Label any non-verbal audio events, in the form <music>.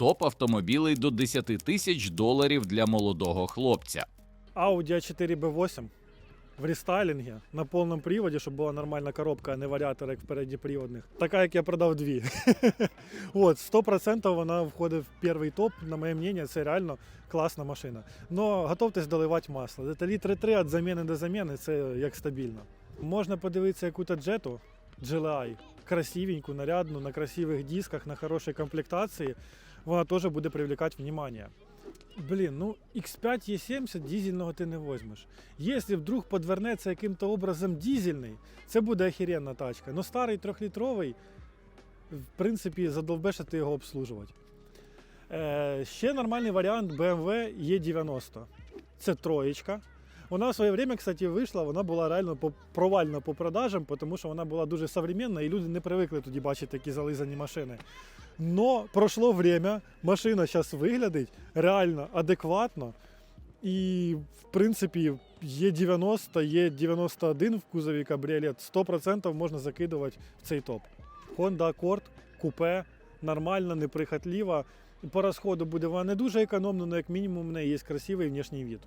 топ автомобілей до 10 тисяч доларів для молодого хлопця. Audi A4 B8 в рестайлінгі на повному приводі, щоб була нормальна коробка, а не варіатор, як в передньоприводних. Така, як я продав дві. <laughs> От, 100% вона входить в перший топ. На моє мнение, це реально класна машина. Но готовтесь доливати масло. Це літри 3 від заміни до заміни, це як стабільно. Можна подивитися яку-то джету GLI, красивеньку, нарядну, на красивих дисках, на хорошій комплектації. Вона теж буде привлекати внимание. Блін, ну X5 E70 дизельного ти не возьмеш. Якщо вдруг подвернеться яким-то образом дизельний, це буде охеренна тачка. Ну старий трьохлітровий, в принципі, задовбеше ти його обслужувати. Е, ще нормальний варіант BMW E90. Це троєчка. Вона в своє время, кстати, вийшла, вона була реально провальна по продажам, тому що вона була дуже современна і люди не привикли тоді бачити такі зализані машини. Но пройшло время, машина зараз виглядить реально адекватно. І, в принципі, є 90, є 91 в кузові кабріолет, 100% можна закидувати в цей топ. Honda Accord, купе, нормальна, неприхотлива. По розходу буде вона не дуже економна, але як мінімум в неї є красивий внешній вид.